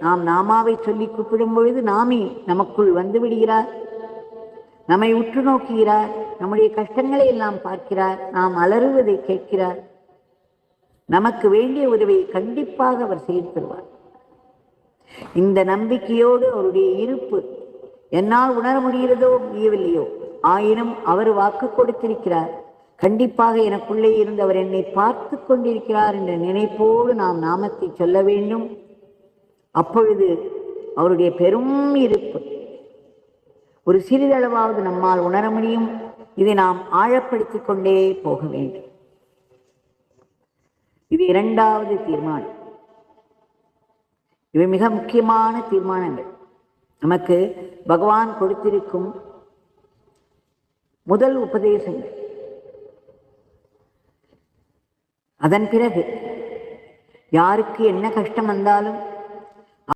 நாம் நாமாவை சொல்லி கூப்பிடும் பொழுது நாமே நமக்குள் வந்து விடுகிறார். நம்மை உற்று நோக்குகிறார். நம்முடைய கஷ்டங்களை எல்லாம் பார்க்கிறார். நாம் அலறுவதை கேட்கிறார். நமக்கு வேண்டிய உதவியை கண்டிப்பாக அவர் செய்து தருவார். இந்த நம்பிக்கையோடு அவருடைய இருப்பு என்னால் உணர முடிகிறதோ முடியவில்லையோ ஆயினும் அவர் வாக்கு கொடுத்திருக்கிறார். கண்டிப்பாக எனக்குள்ளே இருந்து அவர் என்னை பார்த்து கொண்டிருக்கிறார் என்ற நினைப்போடு நாம் நாமத்தை சொல்ல வேண்டும். அப்பொழுது அவருடைய பெரும் இருப்பு. ஒரு சிறிதளவாவது நம்மால் உணர முடியும். இதை நாம் ஆழப்படுத்திக் கொண்டே போக வேண்டும். இது இரண்டாவது தீர்மானம். இவை மிக முக்கியமான தீர்மானங்கள். நமக்கு பகவான் கொடுத்திருக்கும் முதல் உபதேசங்கள். அதன் பிறகு யாருக்கு என்ன கஷ்டம் வந்தாலும்